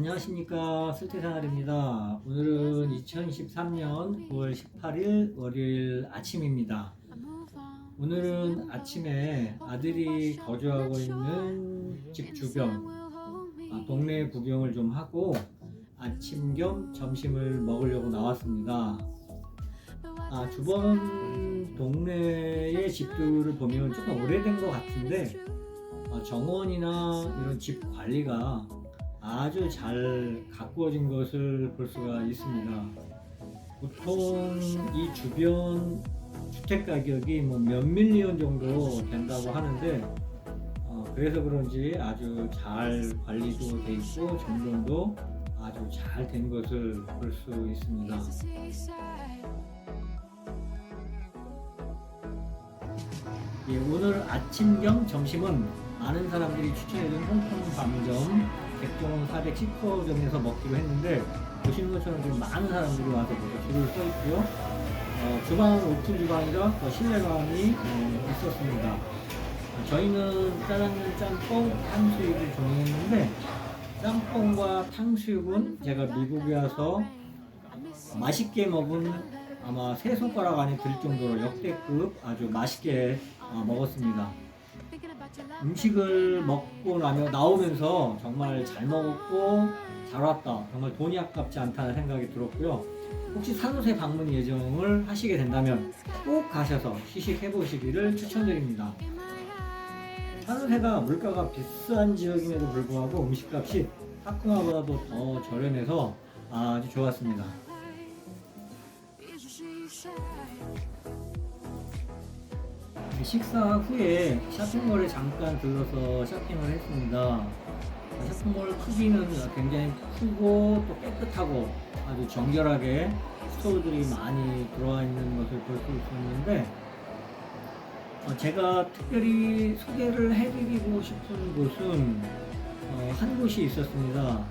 안녕하십니까 쓸테생활입니다. 오늘은 2013년 9월 18일 월요일 아침입니다. 오늘은 아침에 아들이 거주하고 있는 집 주변 아, 동네 구경을 좀 하고 아침 겸 점심을 먹으려고 나왔습니다. 아, 주변 동네의 집들을 보면 조금 오래된 것 같은데 아, 정원이나 이런 집 관리가 아주 잘 가꾸어진 것을 볼 수가 있습니다. 보통 이 주변 주택 가격이 뭐 몇 밀리언 정도 된다고 하는데 어, 그래서 그런지 아주 잘 관리도 돼 있고 점검도 아주 잘 된 것을 볼 수 있습니다. 예, 오늘 아침 겸 점심은 많은 사람들이 추천해준 홍콩 밤점 백종원 410호점에서 먹기로 했는데 보시는 것처럼 지금 많은 사람들이 와서 벌써 줄을 서 있고요. 어, 주방은 오픈 주방이라 더 실내감이 어, 있었습니다. 어, 저희는 짜장면 짬뽕 탕수육을 주문했는데 짬뽕과 탕수육은 제가 미국에 와서 맛있게 먹은 아마 세 손가락 안에 들 정도로 역대급 아주 맛있게 어, 먹었습니다. 음식을 먹고 나면 나오면서 정말 잘 먹었고 잘 왔다. 정말 돈이 아깝지 않다는 생각이 들었고요. 혹시 산호세 방문 예정을 하시게 된다면 꼭 가셔서 시식해 보시기를 추천드립니다. 산호세가 물가가 비싼 지역임에도 불구하고 음식값이 타쿠마보다도 더 저렴해서 아주 좋았습니다. 식사 후에 쇼핑몰에 잠깐 들러서 쇼핑을 했습니다. 쇼핑몰 크기는 굉장히 크고 또 깨끗하고 아주 정결하게 스토어들이 많이 들어와 있는 것을 볼 수 있었는데 어, 제가 특별히 소개를 해드리고 싶은 곳은 어, 한 곳이 있었습니다.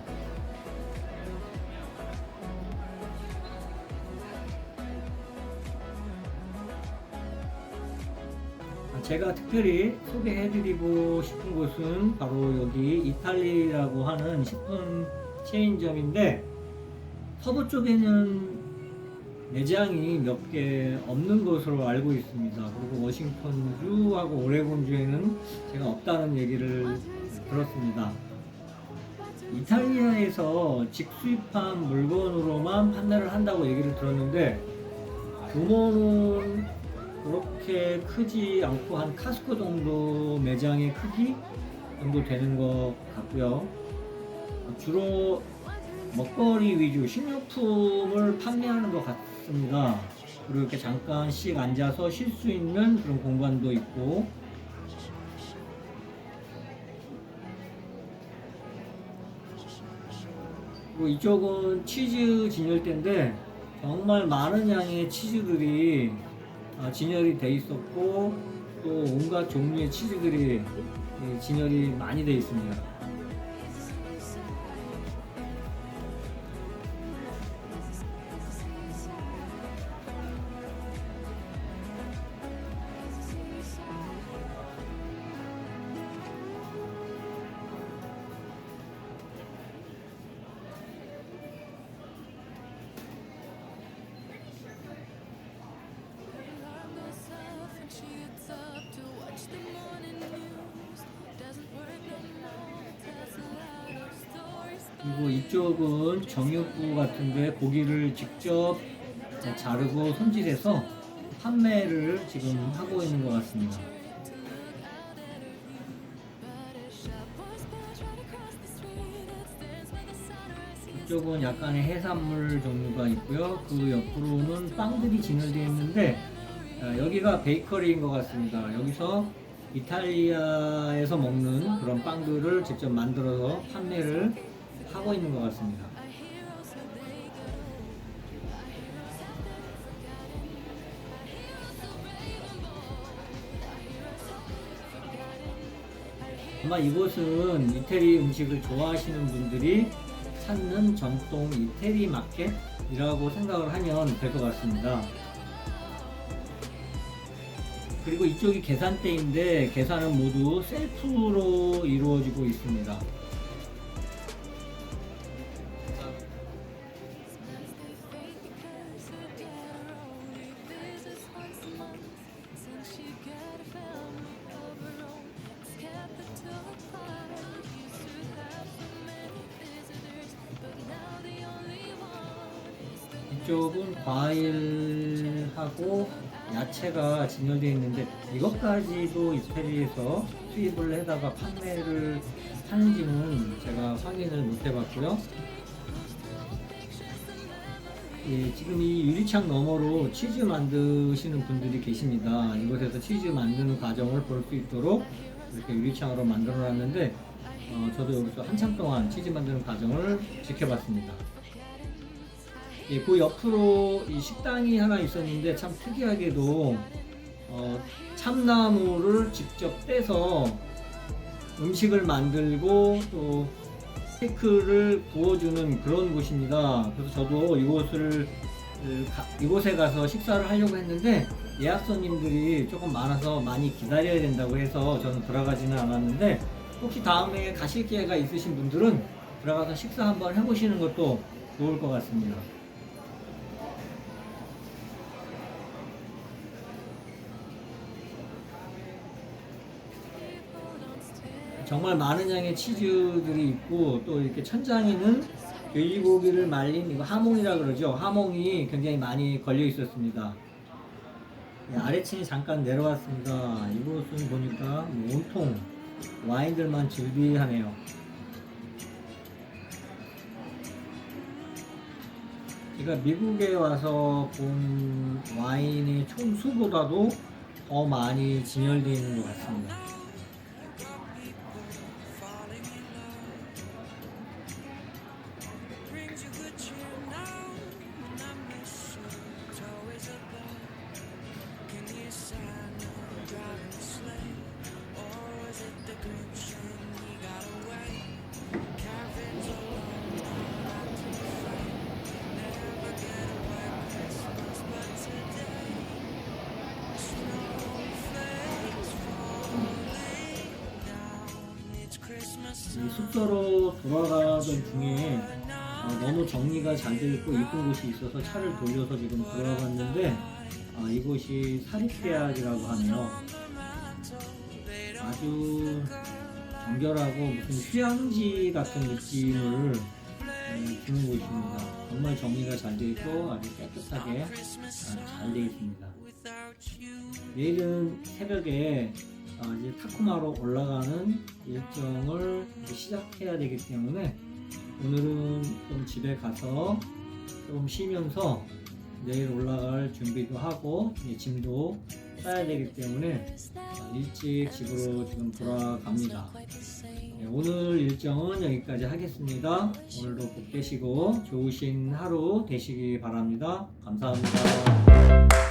제가 특별히 소개해드리고 싶은 곳은 바로 여기 이탈리라고 하는 식품 체인점인데 서부 쪽에는 매장이 몇 개 없는 것으로 알고 있습니다. 그리고 워싱턴주하고 오레곤주에는 제가 없다는 얘기를 들었습니다. 이탈리아에서 직수입한 물건으로만 판매를 한다고 얘기를 들었는데 규모는 그렇게 크지 않고 한 카스코 정도 매장의 크기 정도 되는 것 같고요. 주로 먹거리 위주 식료품을 판매하는 것 같습니다. 그리고 이렇게 잠깐씩 앉아서 쉴 수 있는 그런 공간도 있고 그리고 이쪽은 치즈 진열대인데 정말 많은 양의 치즈들이 아, 진열이 돼 있었고 또 온갖 종류의 치즈들이 이 진열이 많이 돼 있습니다. 그리고 이쪽은 정육부 같은데 고기를 직접 자르고 손질해서 판매를 지금 하고 있는 것 같습니다. 이쪽은 약간의 해산물 종류가 있고요. 그 옆으로는 빵들이 진열되어 있는데 아, 여기가 베이커리인 것 같습니다. 여기서 이탈리아에서 먹는 그런 빵들을 직접 만들어서 판매를 하고 있는 것 같습니다. 아마 이곳은 이태리 음식을 좋아하시는 분들이 찾는 정통 이태리 마켓이라고 생각을 하면 될 것 같습니다. 그리고 이쪽이 계산대인데 계산은 모두 셀프로 이루어지고 있습니다. 이쪽은 과일하고 야채가 진열되어 있는데 이것까지도 이태리에서 수입을 해다가 판매를 하는지는 제가 확인을 못 해봤고요. 예, 지금 이 유리창 너머로 치즈 만드시는 분들이 계십니다. 이곳에서 치즈 만드는 과정을 볼 수 있도록 이렇게 유리창으로 만들어 놨는데 어, 저도 여기서 한참 동안 치즈 만드는 과정을 지켜봤습니다. 예, 그 옆으로 이 식당이 하나 있었는데 참 특이하게도 어, 참나무를 직접 떼서 음식을 만들고 또 케이크를 구워주는 그런 곳입니다. 그래서 저도 이곳을 이곳에 가서 식사를 하려고 했는데 예약 손님들이 조금 많아서 많이 기다려야 된다고 해서 저는 들어가지는 않았는데 혹시 다음에 가실 기회가 있으신 분들은 들어가서 식사 한번 해보시는 것도 좋을 것 같습니다. 정말 많은 양의 치즈들이 있고 또 이렇게 천장에는 돼지고기를 말린 이거 하몽이라 그러죠. 하몽이 굉장히 많이 걸려 있었습니다. 네, 아래층에 잠깐 내려왔습니다. 이곳은 보니까 뭐 온통 와인들만 즐비하네요. 제가 미국에 와서 본 와인의 총 수보다도 더 많이 진열되어 있는 것 같습니다. 이 숙소로 돌아가던 중에 어, 너무 정리가 잘 되어 있고 이쁜 곳이 있어서 차를 돌려서 지금 들어갔는데 아, 이곳이 사립대학이라고 하네요. 아주 정결하고 무슨 휴양지 같은 느낌을 음, 주는 곳입니다. 정말 정리가 잘 되어 있고 아주 깨끗하게 아, 잘 되어 있습니다. 내일은 새벽에 어, 이제 타코마로 올라가는 일정을 시작해야 되기 때문에 오늘은 좀 집에 가서 좀 쉬면서 내일 올라갈 준비도 하고 짐도 싸야 되기 때문에 어, 일찍 집으로 지금 돌아갑니다. 네, 오늘 일정은 여기까지 하겠습니다. 오늘도 복 되시고 좋으신 하루 되시기 바랍니다. 감사합니다.